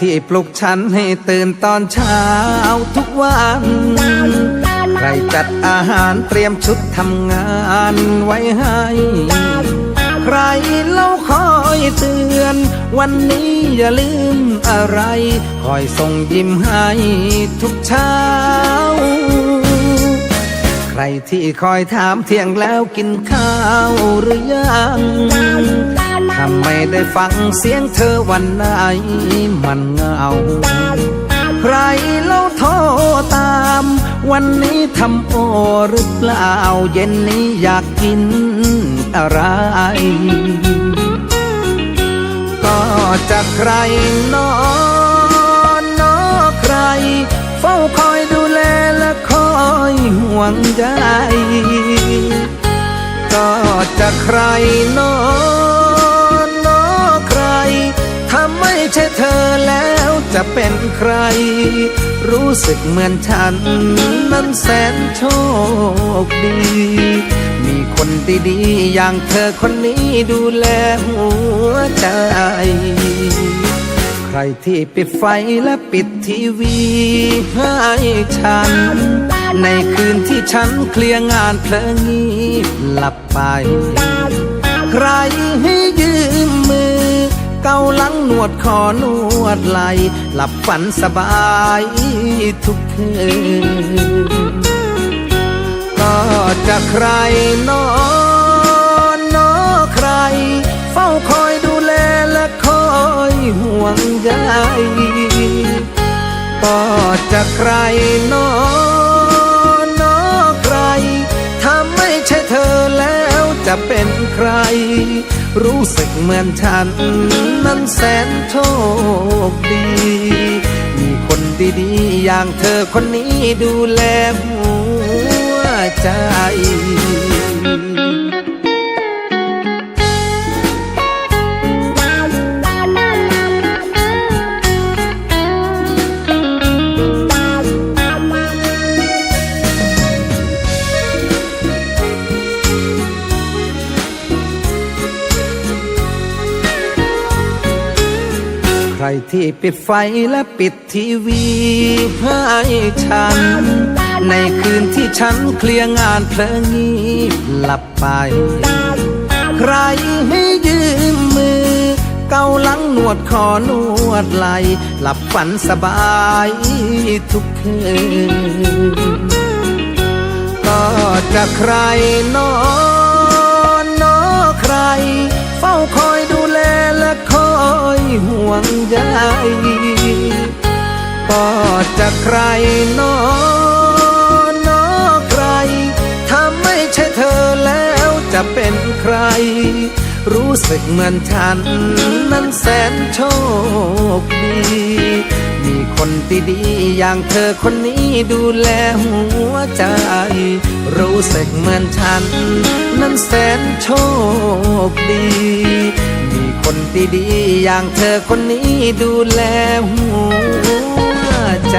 ที่ปลุกฉันให้ตื่นตอนเช้าทุกวัน ใครจัดอาหารเตรียมชุดทำงานไว้ให้ ใครเล่าคอยเตือน วันนี้อย่าลืมอะไร คอยส่งยิ้มให้ทุกเช้า ใครที่คอยถามเที่ยงแล้วกินข้าวหรือยัง ไม่ได้ฟังเสียงเธอวันไหนมันเงา ใครเล่าโทรตาม วันนี้ทำโอหรือเปล่า เย็นนี้อยากกินอะไร ก็จะใครนอนนอใคร เฝ้าคอยดูแลและคอยห่วงใยก็จะใครนอน เป็นใคร รู้สึกเหมือนฉัน นั้นแสนโชคดี มีคนดีๆอย่างเธอคนนี้ดูแลหัวใจ ใครที่ปิดไฟและปิดทีวีให้ฉัน ในคืนที่ฉันเคลียร์งานเพลิงงีบหลับไป ใครให้ยืมมือ เกาหลังหนวดคอนวดไหล หลับฝันสบายทุกคืน ก็จะใครนอนนอใคร เฝ้าคอยดูแลและคอยห่วงใยก็จะใครนอน เป็นใคร รู้สึกเหมือนฉัน นั้นแสนโชคดี มีคนดีๆ อย่างเธอคนนี้ดูแลหัวใจ รที่ปิดไฟและปิดทีวีให้ฉัน ในคืนที่ฉันเคลียร์งานเพลงงีหลับไป ใครให้ยืมมือ เกาหลังนวดคอนวดไหล หลับฝันสบายทุกคืน ก็จะใครนอน วงใยก็จะใครนอนนอใคร ถ้าไม่ใช่เธอแล้วจะเป็นใคร รู้สึกเหมือนฉัน นั้นแสนโชคดี มีคนดีๆอย่างเธอคนนี้ดูแลหัวใจ รู้สึกเหมือนฉัน นั้นแสนโชคดี คนดีๆอย่างเธอคนนี้ดูแลหัวใจ